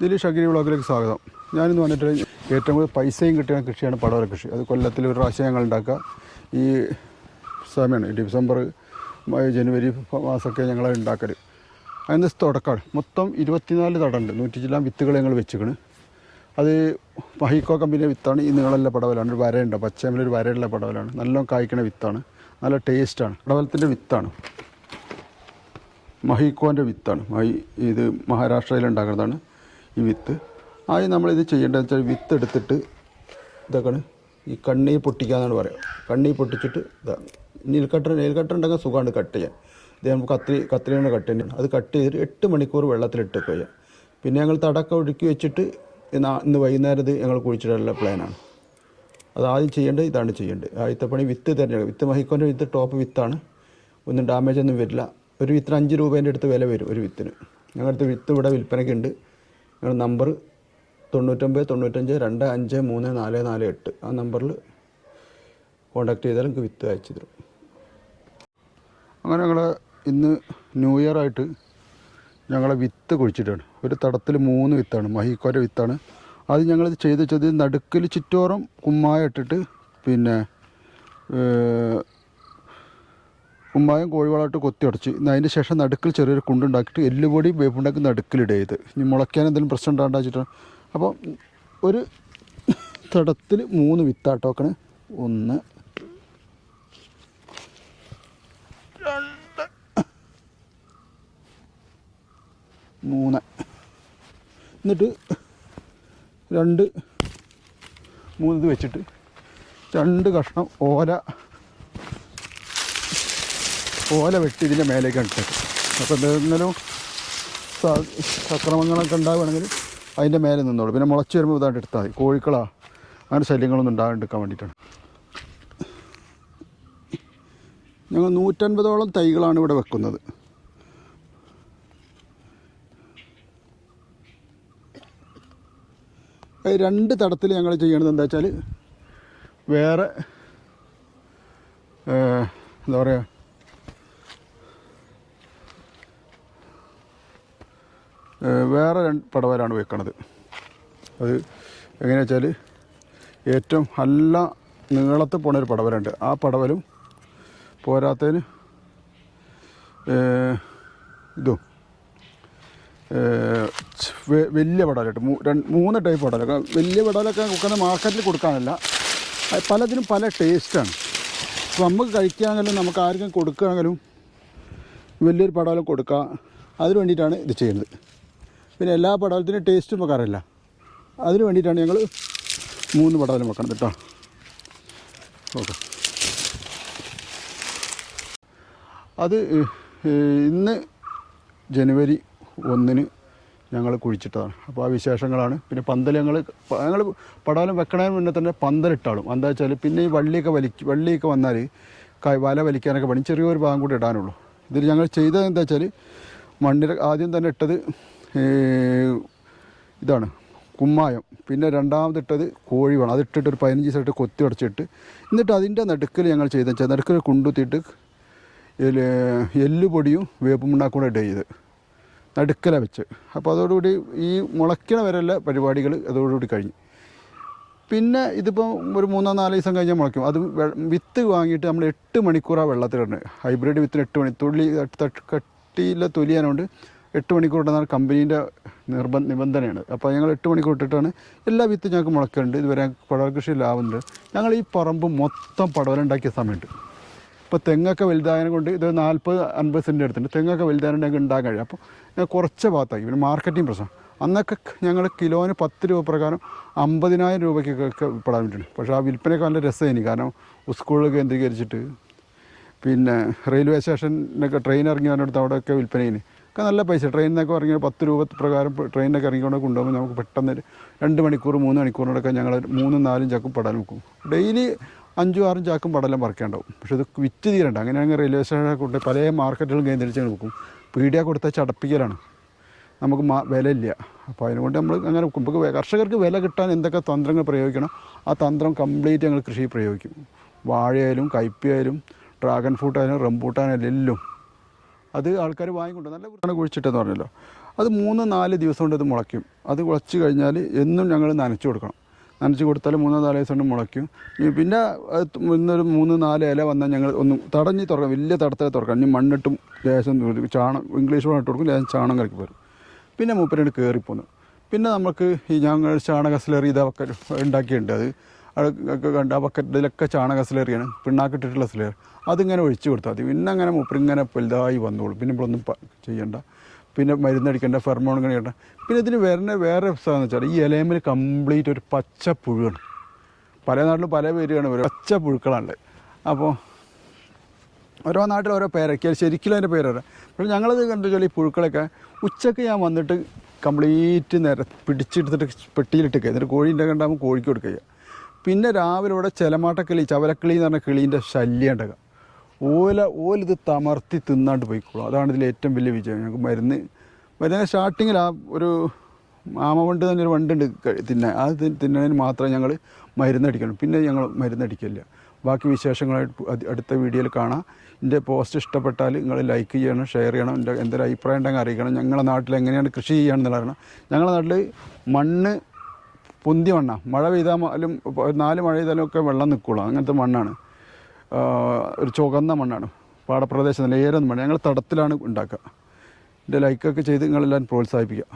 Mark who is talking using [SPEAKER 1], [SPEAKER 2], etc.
[SPEAKER 1] ഇതിൽ അഗ്രി വ്ളോഗിലേക്ക് സ്വാഗതം. ഞാനിന്ന് വന്നിട്ട് ഏറ്റവും കൂടുതൽ പൈസയും കിട്ടിയ കൃഷിയാണ് പടവര കൃഷി. അത് കൊല്ലത്തിൽ ഒരു പ്രാവശ്യം ഞങ്ങൾ ഉണ്ടാക്കുക. ഈ സമയമാണ് ഡിസംബർ ജനുവരി മാസമൊക്കെ ഞങ്ങൾ ഉണ്ടാക്കൽ അതിന് തുടക്കമാണ്. മൊത്തം ഇരുപത്തിനാല് തടമുണ്ട്. നൂറ്റി ചില്ലാം വിത്തുകൾ ഞങ്ങൾ വെച്ചിക്കണ് അത് മഹിക്കോ കമ്പനിയുടെ വിത്താണ്. ഈ നീളമുള്ള പടവലാണ്. ഒരു വരയുണ്ട്. പച്ചമലൊരു വരയുള്ള പടവലാണ്. നല്ല കായ്ക്കണ വിത്താണ്. നല്ല ടേസ്റ്റാണ്. പടവലത്തിന്റെ വിത്താണ്. മഹിക്കോന്റെ വിത്താണ്. മഹി ഇത് മഹാരാഷ്ട്രയിൽ ഉണ്ടാക്കുന്നതാണ്. ഈ വിത്ത്. ആദ്യം നമ്മളിത് ചെയ്യേണ്ടത് വെച്ചാൽ വിത്ത് എടുത്തിട്ട് ഇതൊക്കെയാണ് ഈ കണ്ണി പൊട്ടിക്കാന്നാണ് പറയുക കണ്ണി പൊട്ടിച്ചിട്ട് ഇതാണ് നെയിൽ കട്ടർ ഉണ്ടെങ്കിൽ സുഖമാണ് കട്ട് ചെയ്യാൻ. ഇത് നമുക്ക് കത്രി കത്തിരിയാണ് കട്ട് ചെയ്യുന്നത്. അത് കട്ട് ചെയ്തിട്ട് എട്ട് മണിക്കൂർ വെള്ളത്തിലിട്ട് വെക്കുക. പിന്നെ ഞങ്ങൾ തടക്കം ഒഴുക്കി വെച്ചിട്ട് ഇന്ന് വൈകുന്നേരം ഇത് ഞങ്ങൾ കുഴിച്ചിടാനുള്ള പ്ലാനാണ്. അത് ആദ്യം ചെയ്യേണ്ടത് ഇതാണ് ചെയ്യേണ്ടത്. ആദ്യത്തെ പണി വിത്ത് തിരഞ്ഞെടുക്കുക വിത്ത് മഹിക്കോന്റെ വിത്ത് ടോപ്പ് വിത്താണ്. ഒന്നും ഡാമേജ് ഒന്നും വരില്ല. ഒരു വിത്തിന് അഞ്ച് രൂപേന്റെ അടുത്ത് വില വരും ഒരു വിത്തിന്. ഞങ്ങളുടെ വിത്ത് ഇവിടെ വിൽപ്പനയ്ക്കുണ്ട്. ഞങ്ങളുടെ നമ്പർ തൊണ്ണൂറ്റൊമ്പത് തൊണ്ണൂറ്റഞ്ച് രണ്ട് അഞ്ച് മൂന്ന് നാല് നാല് എട്ട്. ആ നമ്പറിൽ കോൺടാക്ട് ചെയ്താൽ നിങ്ങൾക്ക് വിത്ത് അയച്ചു തരും. അങ്ങനെ ഞങ്ങൾ ഇന്ന് ന്യൂ ഇയർ ആയിട്ട് ഞങ്ങളെ വിത്ത് കുഴിച്ചിട്ടാണ്. ഒരു തടത്തിൽ മൂന്ന് വിത്താണ് മഹിക്കോര വിത്താണ്. അത് ഞങ്ങളിത് ചെയ്ത് വെച്ചത് നടുക്കിൽ ചുറ്റോറും കുമ്മായ ഇട്ടിട്ട് പിന്നെ കുമ്മായം കോഴിവളമായിട്ട് കൊത്തി ഉടച്ച് അതിന് ശേഷം നടുക്കിൽ ചെറിയൊരു കുണ്ടുണ്ടാക്കിയിട്ട് എല്ലുപൊടി വേപ്പുണ്ടാക്കി നടുക്കിലിടയത് ഇനി മുളയ്ക്കാൻ എന്തെങ്കിലും പ്രശ്നം ഉണ്ടാകാൻ വെച്ചിട്ടാണ്. അപ്പോൾ ഒരു തടത്തിൽ മൂന്ന് വിത്താട്ടോക്കണ് ഒന്ന് രണ്ട് മൂന്ന്. എന്നിട്ട് രണ്ട് മൂന്ന് ഇത് വെച്ചിട്ട് രണ്ട് കഷ്ണം ഓല ഓല വെട്ടി ഇതിന്റെ മേലേക്ക് ഇട്ടത് അപ്പോൾ എന്തെങ്കിലും സക്രമങ്ങളൊക്കെ ഉണ്ടാവുകയാണെങ്കിൽ അതിന്റെ മേലെ നിന്നോളൂ. പിന്നെ മുളച്ച് വരുമ്പോൾ ഇതായിട്ട് എടുത്താൽ മതി. കോഴിക്കളാ. അങ്ങനെ ശല്യങ്ങളൊന്നും ഉണ്ടാകാണ്ടിരിക്കാൻ വേണ്ടിയിട്ടാണ്. ഞങ്ങൾ നൂറ്റൻപതോളം തൈകളാണ് ഇവിടെ വെക്കുന്നത്. രണ്ട് തടത്തിൽ ഞങ്ങൾ ചെയ്യണത് എന്താ വെച്ചാൽ വേറെ എന്താ പറയുക വേറെ രണ്ട് പടവലാണ് വെക്കണത്. അത് എങ്ങനെയാ വെച്ചാൽ ഏറ്റവും നല്ല നീളത്ത് പോണൊരു പടവലുണ്ട് ആ പടവലും പോരാത്തതിന് ഇതും വലിയ പടലായിട്ട് മൂന്ന് ടൈപ്പ് പടവലൊക്കെ വലിയ പടവലൊക്കെ കൊടുക്കുന്ന മാർക്കറ്റിൽ കൊടുക്കാനല്ല. പലതിനും പല ടേസ്റ്റാണ് അപ്പോൾ നമുക്ക് കഴിക്കാമെങ്കിലും നമുക്ക് ആർക്കും കൊടുക്കുകയാണെങ്കിലും വലിയൊരു പടവലം കൊടുക്കുക അതിന് വേണ്ടിയിട്ടാണ് ഇത് ചെയ്യുന്നത്. പിന്നെ എല്ലാ പടവലത്തിനും ടേസ്റ്റും വെക്കാറില്ല. അതിന് വേണ്ടിയിട്ടാണ് ഞങ്ങൾ മൂന്ന് പടവലം വെക്കണത് കേട്ടോ ഓക്കെ. അത് ഇന്ന് ജനുവരി ഒന്നിന് ഞങ്ങൾ കുഴിച്ചിട്ടതാണ്. അപ്പോൾ ആ വിശേഷങ്ങളാണ്. പിന്നെ പന്തൽ ഞങ്ങൾ ഞങ്ങൾ പടവലം വെക്കണതിന് മുന്നേ തന്നെ പന്തലിട്ടാളും എന്താ വെച്ചാൽ പിന്നെ ഈ വള്ളിയൊക്കെ വലിക്ക് വള്ളിയൊക്കെ വന്നാൽ വല വലിക്കാനൊക്കെ പണി ചെറിയൊരു ഭാഗം കൂടി ഇടാനുള്ളൂ. ഇതിൽ ഞങ്ങൾ ചെയ്തത് എന്താ വെച്ചാൽ മണ്ണിൽ ആദ്യം തന്നെ ഇട്ടത് ഇതാണ് കുമ്മായം. പിന്നെ രണ്ടാമതിട്ടത് കോഴി വേണം അതിട്ടിട്ട് ഒരു പതിനഞ്ച് ദിവസമായിട്ട് കൊത്തി ഉടച്ചിട്ട് എന്നിട്ട് അതിന്റെ നടുക്കിൽ ഞങ്ങൾ ചെയ്തെന്ന് വെച്ചാൽ നടുക്കിൽ കൊണ്ടുത്തിയിട്ട് എല്ലുപൊടിയും വേപ്പും കൂടെ ഇട്ട് ചെയ്ത്. നടുക്കല വെച്ച്. അപ്പോൾ അതോടുകൂടി ഈ മുളയ്ക്കണ വരെയുള്ള പരിപാടികൾ അതോടുകൂടി കഴിഞ്ഞു. പിന്നെ ഇതിപ്പോൾ ഒരു മൂന്നോ നാല് ദിവസം കഴിഞ്ഞാൽ മുളയ്ക്കും. അത് വിത്ത് വാങ്ങിയിട്ട് നമ്മൾ എട്ട് മണിക്കൂറാണ് വെള്ളത്തിലിടുന്നത് ഹൈബ്രിഡ് വിത്തിന് എട്ട് മണി തുള്ളി കട്ടിയിലെ തൊലിയാനുകൊണ്ട് എട്ട് മണിക്കൂർ ഇടുന്നതാണ് കമ്പനീന്റെ നിർബന്ധ നിബന്ധനയാണ്. അപ്പോൾ ഞങ്ങൾ എട്ട് മണിക്കൂർ ഇട്ടിട്ടാണ് എല്ലാ വിത്തും ഞങ്ങൾക്ക് മുളക്കുന്നുണ്ട് ഇതുവരെ പടവൽ കൃഷി ലാഭമുണ്ട് ഞങ്ങൾ ഈ പറമ്പ് മൊത്തം പടവലുണ്ടാക്കിയ സമയമുണ്ട്. ഇപ്പോൾ തെങ്ങൊക്കെ വലുതായതിനെ കൊണ്ട് ഇത് നാൽപ്പത് അൻപത് സെന്റ് എടുത്തിട്ടുണ്ട്. തെങ്ങൊക്കെ വലുതായതിനെ ഞങ്ങൾക്ക് ഉണ്ടാകാൻ കഴിയും. അപ്പോൾ ഞാൻ കുറച്ച് ഭാഗത്തായി. പിന്നെ മാർക്കറ്റിംഗ് പ്രശ്നം. അന്നൊക്കെ ഞങ്ങൾ കിലോന് പത്ത് രൂപ പ്രകാരം അമ്പതിനായിരം രൂപയ്ക്കൊക്കെ പെടാൻ പറ്റുന്നുണ്ട് പക്ഷേ ആ വിൽപ്പനയൊക്കെ നല്ല രസമായിരുന്നു. കാരണം സ്കൂളിൽ കേന്ദ്രീകരിച്ചിട്ട്. പിന്നെ റെയിൽവേ സ്റ്റേഷനൊക്കെ ട്രെയിൻ ഇറങ്ങി വന്നിടത്ത് അവിടെയൊക്കെ വിൽപ്പനയിന് ഒക്കെ നല്ല പൈസ. ട്രെയിനിനൊക്കെ ഇറങ്ങി പത്ത് രൂപ പ്രകാരം ട്രെയിനൊക്കെ ഇറങ്ങിക്കൊണ്ട് കൊണ്ടുപോകുമ്പോൾ നമുക്ക് പെട്ടെന്ന് രണ്ട് മണിക്കൂർ മൂന്ന് മണിക്കൂറിനോടൊക്കെ ഞങ്ങൾ മൂന്നും നാലും ചാക്കും പടലം വെക്കും. ഡെയിലി അഞ്ചും ആറും ചാക്കും പടലം പറിക്കേണ്ടാവും. പക്ഷെ ഇത് വിറ്റ് തീരണ്ട. അങ്ങനെയാണെങ്കിൽ റെയിൽവേ സ്റ്റേഷനൊക്കെ കൊണ്ട് പല മാർക്കറ്റുകളും കേന്ദ്രീകരിച്ച് വെക്കും. പീഡിയ കൊടുത്താൽ ചടപ്പിക്കലാണ്. നമുക്ക് മാ വിലയില്ല. അപ്പോൾ അതിനുകൊണ്ട് നമ്മൾ അങ്ങനെ. നമുക്ക് കർഷകർക്ക് വില കിട്ടാൻ എന്തൊക്കെ തന്ത്രങ്ങൾ പ്രയോഗിക്കണം? ആ തന്ത്രം കംപ്ലീറ്റ് ഞങ്ങൾ കൃഷി പ്രയോഗിക്കും. വാഴയായാലും കയ്പയായാലും ഡ്രാഗൺ ഫ്രൂട്ടായാലും റംബൂട്ടാനായാലും എല്ലാം. അത് ആൾക്കാർ വാങ്ങിക്കൊണ്ട് നല്ല വൃത്തിയാണ് കുഴിച്ചിട്ടെന്ന് പറഞ്ഞല്ലോ. അത് മൂന്ന് നാല് ദിവസം കൊണ്ട് ഇത് മുളയ്ക്കും. അത് മുളച്ച് കഴിഞ്ഞാൽ എന്നും ഞങ്ങൾ നനച്ചു കൊടുക്കണം. നനച്ച് കൊടുത്താൽ മൂന്നോ നാല് ദിവസം കൊണ്ട് മുളയ്ക്കും. പിന്നെ ഇന്നൊരു മൂന്ന് നാല് ഇല വന്നാൽ ഞങ്ങൾ ഒന്ന് തടഞ്ഞ് തുറക്കാം വലിയ തടത്തിൽ തുറക്കാം ഇനി മണ്ണിട്ടും ലേശം ചാണം ഇംഗ്ലീഷ് ഇട്ട് കൊടുക്കും. ലേശം ചാണം കലക്കി പോരും. പിന്നെ മൂപ്പരോട് കയറിപ്പോന്നു പിന്നെ നമുക്ക് ഈ ഞങ്ങൾ ചാണക സ്ലറി ഇതൊക്കെ ഉണ്ടാക്കിയിട്ടുണ്ട്. അത് അതൊക്കെ കണ്ട് ആ ബക്കറ്റിലൊക്കെ ചാണക സ്ലറിയാണ്. പിണ്ണാക്കിട്ടിട്ടുള്ള സ്ലേർ. അതിങ്ങനെ ഒഴിച്ചു കൊടുത്താൽ മതി. പിന്നെ അങ്ങനെ മുപ്പിങ്ങനെ വലുതായി വന്നോളും. പിന്നെ നമ്മളൊന്നും ചെയ്യണ്ട. പിന്നെ മരുന്നടിക്കേണ്ട ഫെർമോൺ ഇങ്ങനെ ചെയ്യണ്ട പിന്നെ ഇതിന് വരുന്ന വേറെ സാധനം വെച്ചാൽ ഈ ഇലയമ്മിൽ കംപ്ലീറ്റ് ഒരു പച്ച പുഴുവാണ്. പല നാട്ടിലും പല പേരുകളാണ് ഒരു പച്ച പുഴുക്കളാണ് അപ്പോൾ ഓരോ നാട്ടിൽ ഓരോ പേരൊക്കെ. ശരിക്കും അതിന്റെ പേര് പറയാം പക്ഷേ ഞങ്ങളത് കണ്ടു വെച്ചാൽ ഈ പുഴുക്കളൊക്കെ ഉച്ചയ്ക്ക് ഞാൻ വന്നിട്ട് കംപ്ലീറ്റ് നേരെ പിടിച്ചെടുത്തിട്ട് പെട്ടിയിലിട്ട് എന്നിട്ട് കോഴീന്റെ കണ്ടാകുമ്പോൾ കോഴിക്ക് കൊടുക്കുക പിന്നെ രാവിലെ ഇവിടെ ചെലമാട്ടക്കിളി ചവലക്കിളി എന്ന് പറഞ്ഞ കിളീന്റെ ശല്യം ഉണ്ടാകുക. ഓല ഓലിത് തമർത്തി തിന്നാണ്ട് പോയിക്കോളും. അതാണ് ഇതിൽ ഏറ്റവും വലിയ വിജയം. ഞങ്ങൾക്ക് മരുന്ന് മരുന്ന് സ്റ്റാർട്ടിങ്ങിൽ ആ ഒരു മാമ വണ്ട് തന്നെ ഒരു വണ്ടുണ്ട് തിന്നാൻ. തി- തിന്നതിന് മാത്രമേ ഞങ്ങൾ മരുന്നടിക്കണം. പിന്നെ ഞങ്ങൾ മരുന്നടിക്കില്ല ബാക്കി വിശേഷങ്ങളായിട്ട് അടുത്ത വീഡിയോയിൽ കാണാം. എന്റെ പോസ്റ്റ് ഇഷ്ടപ്പെട്ടാൽ നിങ്ങൾ ലൈക്ക് ചെയ്യണം ഷെയർ ചെയ്യണം. എന്റെ എന്തൊരു അഭിപ്രായം ഉണ്ടെങ്കിൽ അറിയിക്കണം. ഞങ്ങളുടെ നാട്ടിൽ എങ്ങനെയാണ് കൃഷി ചെയ്യുകയാണെന്നുള്ള അറിയണം ഞങ്ങളുടെ നാട്ടിൽ മണ്ണ് പൊന്തി മണ്ണാണ് മഴ പെയ്താലും നാല് മഴ പെയ്താലും ഒക്കെ വെള്ളം നിൽക്കുള്ളൂ അങ്ങനത്തെ മണ്ണാണ്. ഒരു ചുവന്ന മണ്ണാണ്. പാടപ്രദേശം നേരെ മണ്ണ്. ഞങ്ങൾ തടത്തിലാണ് ഉണ്ടാക്കുക. എന്റെ ലൈക്കൊക്കെ ചെയ്ത് നിങ്ങളെല്ലാം പ്രോത്സാഹിപ്പിക്കുക.